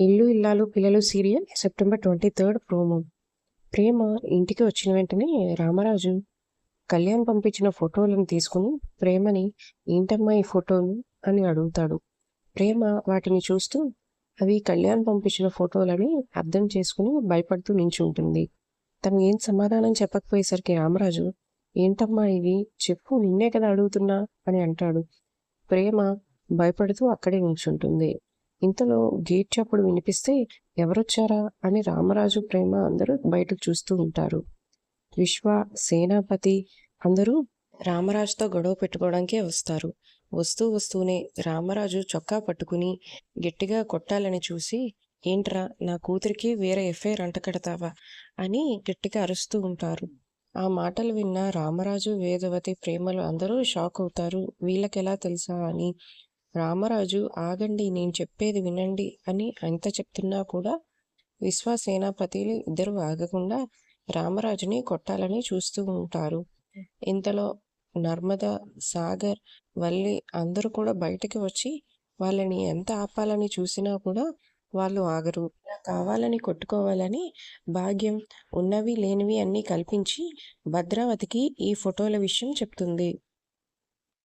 Illu Illalu Pillalu serial September twenty third promo. ప్రేమ ఇంటికి వచ్చిన వెంటనే రామరాజు కళ్యాణ్ పంపించిన ఫోటోలను తీసుకుని ప్రేమని ఏంటమ్మా ఈ ఫోటోలు? అని అడుగుతాడు. ప్రేమ వాటిని చూస్తూ అవి కళ్యాణ్ పంపించిన ఫోటోలని అర్థం చేసుకుని భయపడుతూ నించుంటుంది. తను ఏం సమాధానం చెప్పకపోయేసరికి రామరాజు ఏంటమ్మా ఇవి? చెప్పు నిన్నే కదా అడుగుతున్నా అని అంటాడు. ప్రేమ భయపడుతూ అక్కడే నించుంటుంది. ఇంతలో గేట్ చప్పుడు వినిపిస్తే ఎవరొచ్చారా అని రామరాజు ప్రేమ అందరూ బయటకు చూస్తూ ఉంటారు. విశ్వ సేనాపతి అందరూ రామరాజుతో గొడవ పెట్టుకోవడానికే వస్తారు. వస్తూ వస్తూనే రామరాజు చొక్కా పట్టుకుని గట్టిగా కొట్టాలని చూసి ఏంట్రా నా కూతురికి వేరే ఎఫ్ఐఆర్ అంటకడతావా అని గట్టిగా అరుస్తూ ఉంటారు. ఆ మాటలు విన్న రామరాజు వేదవతి ప్రేమలు అందరూ షాక్ అవుతారు. వీళ్ళకెలా తెలుసా? అని రామరాజు ఆగండి నేను చెప్పేది వినండి అని ఎంత చెప్తున్నా కూడా విశ్వసేనాపతిలు ఇద్దరు ఆగకుండా రామరాజుని కొట్టాలని చూస్తూ ఉంటారు. ఇంతలో నర్మద సాగర్ వల్లి అందరూ కూడా బయటకు వచ్చి వాళ్ళని ఎంత ఆపాలని చూసినా కూడా వాళ్ళు ఆగరు. కావాలని కొట్టుకోవాలని భాగ్యం ఉన్నవి లేనివి అన్నీ కల్పించి భద్రావతికి ఈ ఫోటోల విషయం చెప్తుంది.